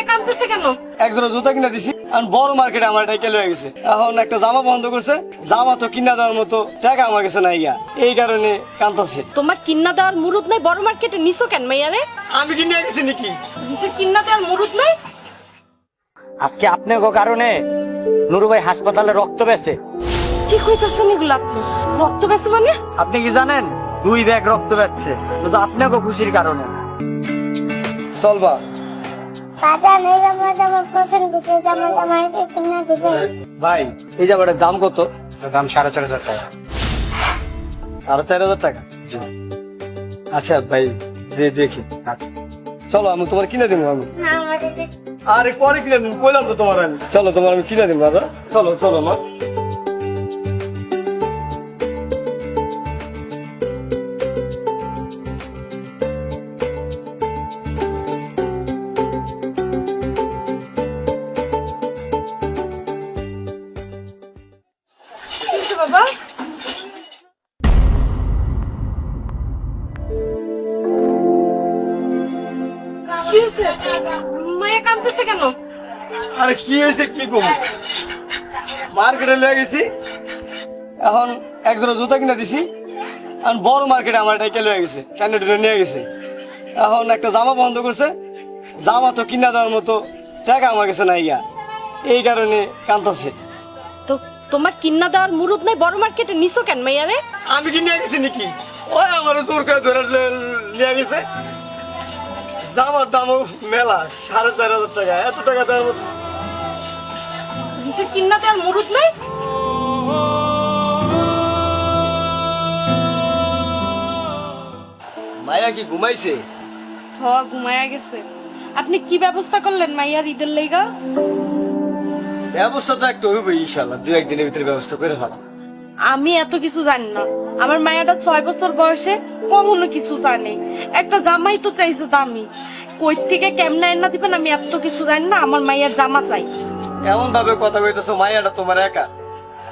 মাইয়া কাঁদতেছে কেন? একজোড়া জুতা কিনা দিছি আর বড় মার্কেটে আমার এটা কেলে হয়ে গেছে। এখন একটা জামা বন্ধ করছে জামা তো কিনা দেওয়ার মতো টাকা আমার কাছে নাই গা। এই কারণে কান্তাছে তোমার কিন্না দেওয়ার মুরুদ নাই বড় মার্কেটে নিছো কেন মাইয়ারে আমি কিনে গেছি নাকি? নিজের কিন্না দেওয়ার মুরুদ নাই? আজকে আপনাকে কারণে নুরু ভাই হাসপাতালে রক্ত পেয়েছে কি কইতাছেন এগুলো আপনি? রক্ত বেছে মানে? আপনি কি জানেন? দুই ব্যাগ রক্ত পাচ্ছে শুধু আপনাকে খুশির কারণে। চলবা ভাই এই জামাটার দাম কত? দাম সাড়ে চার হাজার টাকা। সাড়ে চার হাজার টাকা? আচ্ছা ভাই যে দেখি। চলো আমি তোমার কিনে দিব আমি। আরে পরে কিনে দিব বললাম তো তোমার আমি? চলো তোমার আমি কিনে দিব দাদা। চলো চলো মা। বাবা। কি মাইয়া কাঁদতেছে কেন? আরে কি হয়েছে কি কম? মার্কেটে লয়ে গেছি। এখন একজোড়া জুতা কিনা দিছি। আর বড় মার্কেটে আমার এটা কেলে হয়ে গেছে ক্যান্ডিডেট নিয়ে গেছে। এখন একটা জামা বন্ধ করছে। জামা তো কিনা দেওয়ার মতো টাকা আমার কাছে নাই গা। এই কারণে কান্তাছে তো তোমার কিন্না দেওয়ার মুরুদ নাই বড় মার্কেটে নিছো কেন মাইয়ারে? আমি কি নিয়ে গেছি নাকি? ওই আমার জোর করে ধরে নিয়ে গেছে। জামার দামও মেলা সাড়ে চার হাজার টাকা। এত টাকা দেওয়ার মতো। নিজের কিন্না দেওয়ার মুরুদ নাই? মায়া কি ঘুমাইছে? হ ঘুমায়া গেছে। আপনি কি ব্যবস্থা করলেন মাইয়ার ঈদের লেগা? ব্যবস্থা তো একটা হইবে ইনশাল্লাহ দু একদিনের ভিতরে ব্যবস্থা করে ফেলাম আমি এত কিছু জানি না। আমার মায়াটা ছয় বছর বয়সে কখনো কিছু জানে। একটা জামাই তো চাইছে দামি। কই থেকে কেমনে এনে দিবেন আমি এত কিছু জানি না আমার মায়ের জামা চাই। এমন ভাবে কথা কইতেছো মায়াটা তোমার একা?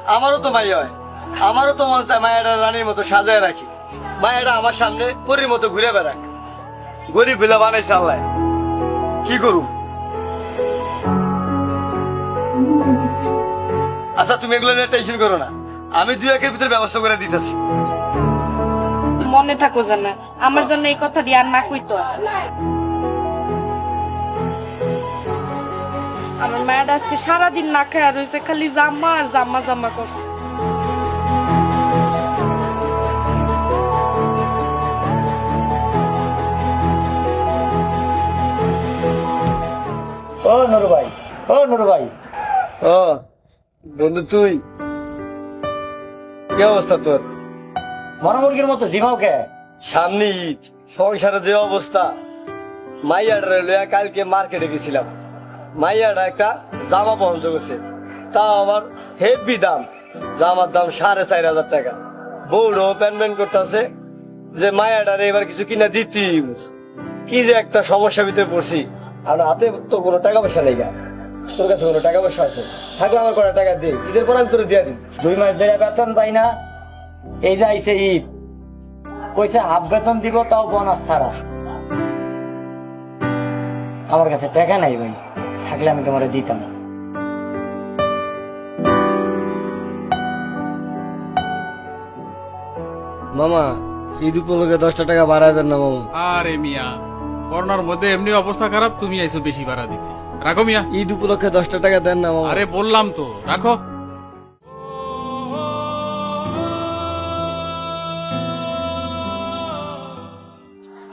আমারও তো মাইয়া হয়। আমারও তো মন চায় মায়াটা রানীর মতো সাজায় রাখি। মায়াটা আমার সামনে পরির মতো ঘুরে বেড়াক। গরিব বিলা বানাইছে আল্লাহ। কি করুম? আচ্ছা তুমি এগুলো নিয়ে টেনশন করো না। আমি দুই একের ভিতরে ব্যবস্থা করে দিতেছি। মনে থাকো জানা আমার জন্য এই কথা দিয়ে আর না কইতো। আমার মায়ের আজকে সারাদিন না খায়া রয়েছে খালি জামা আর জামা জামা করছে। ও নুরু ভাই ও নুরু ভাই। ও। বন্ধু তুই? কি অবস্থা তোর? মরমুরগির মতো জিমাও কে? সামনে ঈদ সংসারের যে অবস্থা। লইয়া কালকে মার্কেটে গেছিলাম। মাইয়াটা একটা জামা পছন্দ করছে। তাও আমার হেভি দাম। জামার দাম সাড়ে চার হাজার টাকা। বউরও প্যান প্যান করতেছে যে মায়াটার এবার কিছু কিনা দিতি কি যে একটা সমস্যা ভিতরে পড়ছি। আর হাতে তো কোনো টাকা পয়সা নেই গা। তোর কাছে কোনো টাকা পয়সা আছে? থাকলে আমার কটা টাকা দে ঈদের পর আমি তোর দিয়ে দিই দুই মাস ধরে বেতন পাই না। এই যে আইছে ঈদ। কইছে হাফ বেতন দিব তাও বোনাস ছাড়া। আমার কাছে টাকা নাই ভাই থাকলে আমি তোমার দিতাম। মামা ঈদ উপলক্ষে দশটা টাকা বাড়ায় দেন না মামা। আরে মিয়া করোনার মধ্যে এমনি অবস্থা খারাপ তুমি আইছো বেশি ভাড়া দিতে। রাখো মিয়া। ঈদ উপলক্ষে দশটা টাকা দেন না মামা। আরে বললাম তো রাখো।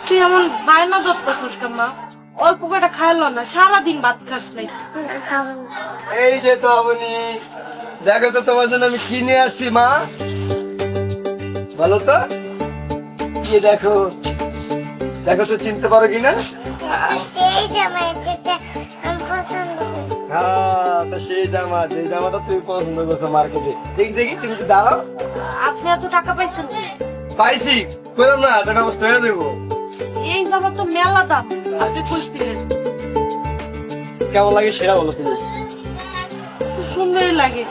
তুই এমন বায়না ধরতেছিস মা? অল্প কটা খাইলো না সারাদিন ভাত খাস নাই। এই যে তো আপনি দেখো তো তোমার জন্য আমি কিনে আসছি মা। ভালো তো কি দেখো। দেখো তো চিনতে পারো কিনা? সেই জামা হ্যাঁ তো সেই জামা জামাটা তুমি পছন্দ করছ মার্কেটে। দেখি দেখি তুমি একটু দাঁড়াও। আপনি এত টাকা পাইছেন পাইছি না টাকা হয়ে দেবো এই জামা তো মেলা দাম আপনি খুশ দিলেন। কেমন লাগে সেটা বলো তুমি। সুন্দরই লাগে।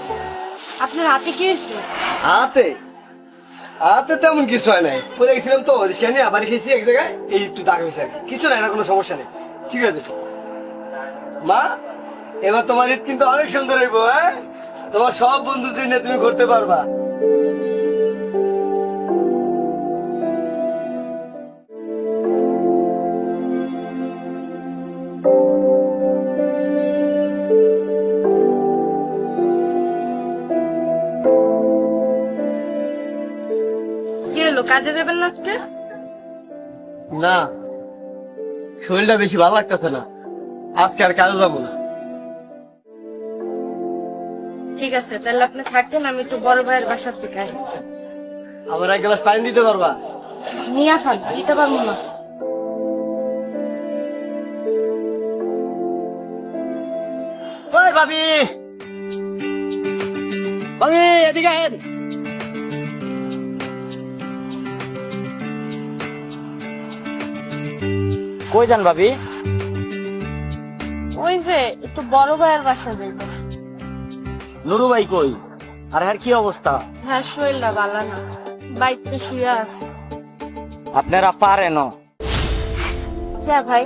আপনার হাতে কি হয়েছে? হাতে? হাতে তেমন কিছু হয় নাই। পরে গেছিলাম তো রিক্সা নিয়ে আবার খেয়েছি এক জায়গায় এই একটু দাগ হয়েছে কিছু নাই না কোনো সমস্যা নেই। ঠিক আছে। মা এবার তোমার ঈদ কিন্তু অনেক সুন্দর হইব হ্যাঁ? তোমার সব বন্ধুদের নিয়ে তুমি ঘুরতে পারবা। কি হলো কাজে দেবেন না আজকে? না শরীরটা বেশি ভালো লাগতেছে না। আজকে আর কাজে যাব না। ঠিক আছে তাহলে আপনি থাকেন আমি একটু বড় ভাইয়ের বাসার থেকে আসি। আমার এক গ্লাস পানি দিতে পারবা? নিয়ে আসান দিতে পারব না। ওই ভাবি! ভাবি এদিকে আহেন। কই যান ভাবি? যে একটু বড় ভাইয়ের বাসা যাইবো। নুরু ভাই কই? আর হ্যার কি অবস্থা? হ্যাঁ শরীরটা ভালো না। বাইকটা শুয়ে আছে। আপনারা পারে পারেন হ্যাঁ ভাই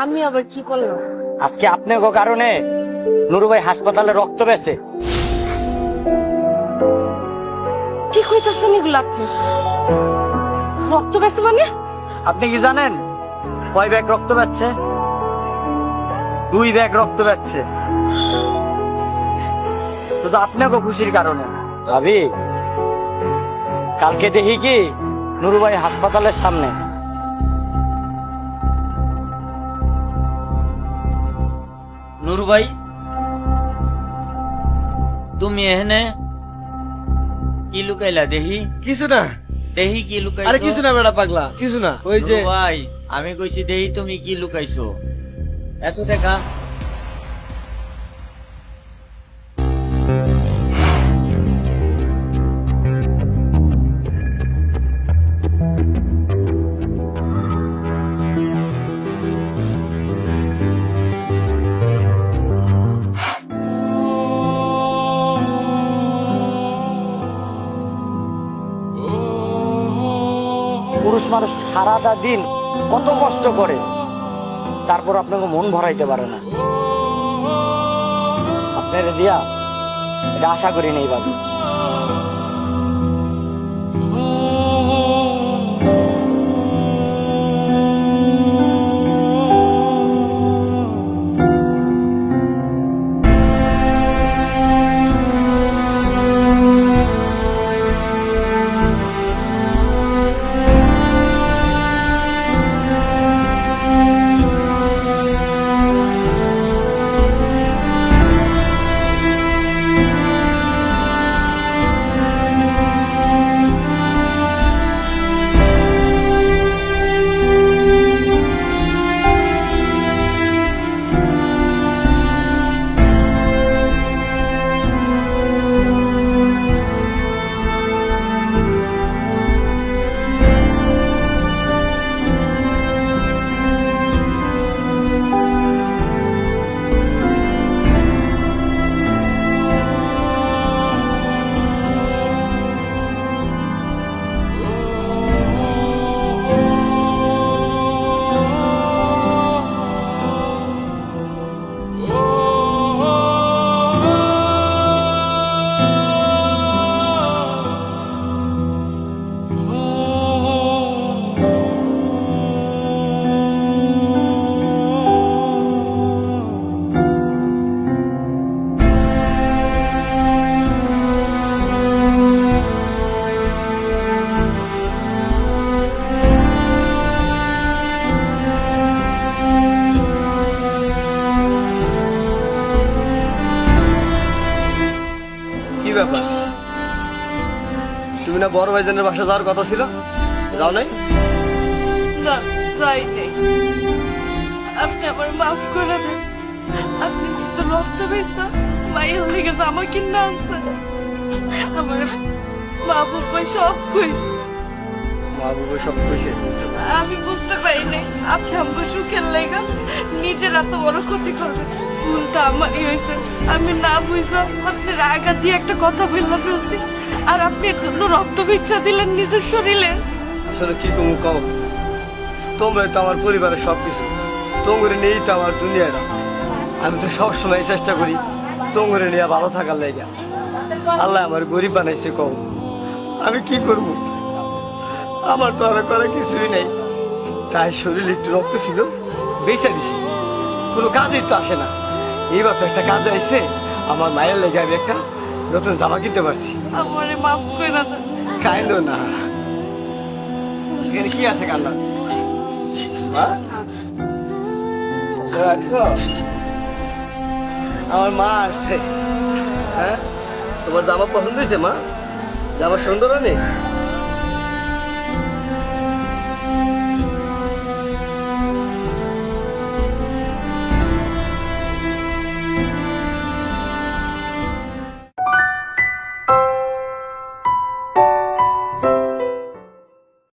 আমি আবার কি করলাম? আজকে আপনাকে কারণে নুরু ভাই হাসপাতালে রক্ত পেয়েছে কি কইতাছেন এগুলো আপনি? রক্ত বেছে মানে? আপনি কি জানেন? কয় ব্যাগ রক্ত পাচ্ছে দুই ব্যাগ রক্ত পাচ্ছে শুধু আপনাকে খুশির কারণে। ভাবি কালকে দেখি কি? নুরু ভাই হাসপাতালের সামনে। নুরু ভাই তুমি এখানে কি লুকাইলা দেখি? কিছু না। দেহি কি লুকাইছো। আরে কিছু না বেড়া পাগলা কিছু না। ওই যে ভাই আমি কইছি দেহি তুমি কি লুকাইছো। এত টাকা। পুরুষ মানুষ সারাটা দিন কত কষ্ট করে। তারপর আপনাকে মন ভরাইতে পারে না। আপনার দিয়া এটা আশা করি নেই বাজু ব্যাপার? তুমি না বড় ভাইজানের বাসা যাওয়ার কথা ছিল? যাও নাই? না যাই নেই। আপনি আমার মাফ করে দেন। আপনি কিছু রক্ত বেচা মায়ের লেগে জামা কিনে আনছে আমার মা বাবা সব কইছে। মা বাবা সব কইছে? আমি বুঝতে পারি নাই। আপনি আমাকে সুখের লেগা নিজের এত বড় ক্ষতি করবেন। ভুলটা আমারই হয়েছে। আমি না বুঝলাম আপনার আগা দিয়ে একটা কথা বললাম ফেলছি। আর আপনি এর জন্য রক্ত ভিক্ষা দিলেন নিজের শরীরে। আসলে কি কমু কও? তোমরা তো আমার পরিবারের সবকিছু। তোমরা নেই তো আমার দুনিয়াটা। আমি তো সবসময় চেষ্টা করি তোমরে নিয়ে ভালো থাকার লেগে। আল্লাহ আমার গরিব বানাইছে কম আমি কি করব? আমার তো আর করার কিছুই নেই। তাই শরীরে একটু রক্ত ছিল, বেঁচে দিছি। কোনো কাজই তো আসে না। এইবার তো একটা কাজ আইছে আমার মায়ের লেগে আমি একটা নতুন জামা কিনতে পারছি। আমারে মাফ করে না কাইন্দ না। এখানে কি আছে কান্না? আমার মা আছে। হ্যাঁ? তোমার জামা পছন্দ হয়েছে মা? জামা সুন্দর অনেক